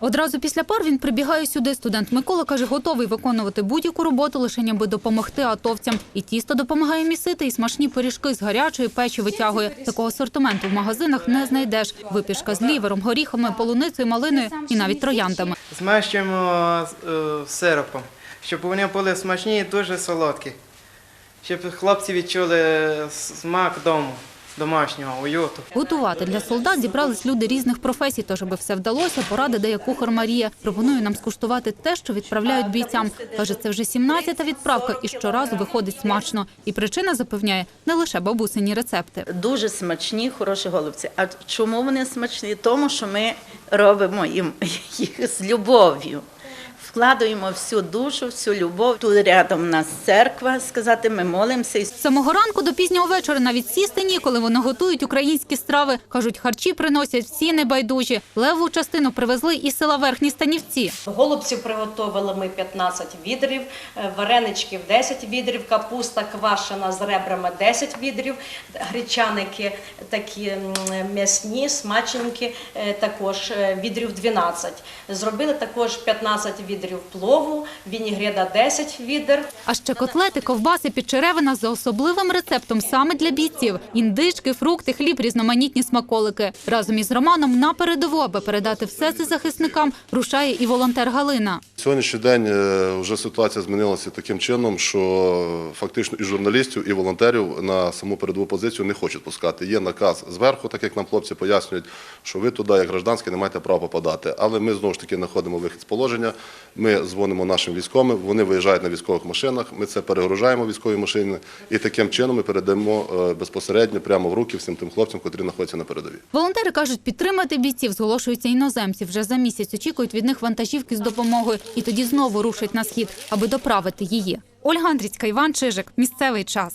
Одразу після пар він прибігає сюди. Студент Микола каже, готовий виконувати будь-яку роботу, лише аби допомогти атовцям. І тісто допомагає місити, і смачні пиріжки з гарячої печі витягує. Такого асортименту в магазинах не знайдеш. Випічка з лівером, горіхами, полуницею, малиною і навіть трояндами. Змащуємо е, сиропом, щоб вони були смачні і дуже солодкі. Щоб хлопці відчули смак дому, домашнього, уюту. Готувати для солдат зібрались люди різних професій. Тож, аби все вдалося, поради дає кухар Марія. Пропонує нам скуштувати те, що відправляють бійцям. Каже, це вже 17-та відправка і щоразу виходить смачно. І причина запевняє не лише бабусині рецепти. Дуже смачні, хороші голубці. А чому вони смачні? Тому що ми робимо їм їх з любов'ю. Вкладаємо всю душу, всю любов. Тут рядом у нас церква, сказати, ми молимося. З самого ранку до пізнього вечора навіть сісти ніколи вони готують українські страви. Кажуть, харчі приносять всі небайдужі. Леву частину привезли із села Верхні Станівці. Голубців приготували ми 15 відрів, е, вареничків 10 відрів, капуста квашена з ребрами 10 відрів, гречаники такі м'ясні, смаченькі, е, також е, відрів 12. Зробили також 15 відрів плову, вінігреда 10 відер. А ще котлети, ковбаси, підчеревина за особливим рецептом саме для бійців. Індички, фрукти, хліб, різноманітні смаколики. Разом із Романом на передову, аби передати все це захисникам, рушає і волонтер Галина. Сьогоднішній день е, вже ситуація змінилася таким чином, що фактично і журналістів, і волонтерів на саму передову позицію не хочуть пускати. Є наказ зверху, так як нам хлопці пояснюють, що ви туди, як гражданські, не маєте права попадати. Але ми знову ж таки знаходимо вихід з положення. Ми дзвонимо нашим військовим, вони виїжджають на військових машинах. Ми це перегружаємо військові машини, і таким чином ми передамо е, безпосередньо прямо в руки всім тим хлопцям, котрі знаходяться на передовій. Волонтери кажуть, підтримати бійців зголошуються іноземці. Вже за місяць очікують від них вантажівки з допомогою і тоді знову рушать на схід, аби доправити її. Ольга Андрійська, Іван Чижик. Місцевий час.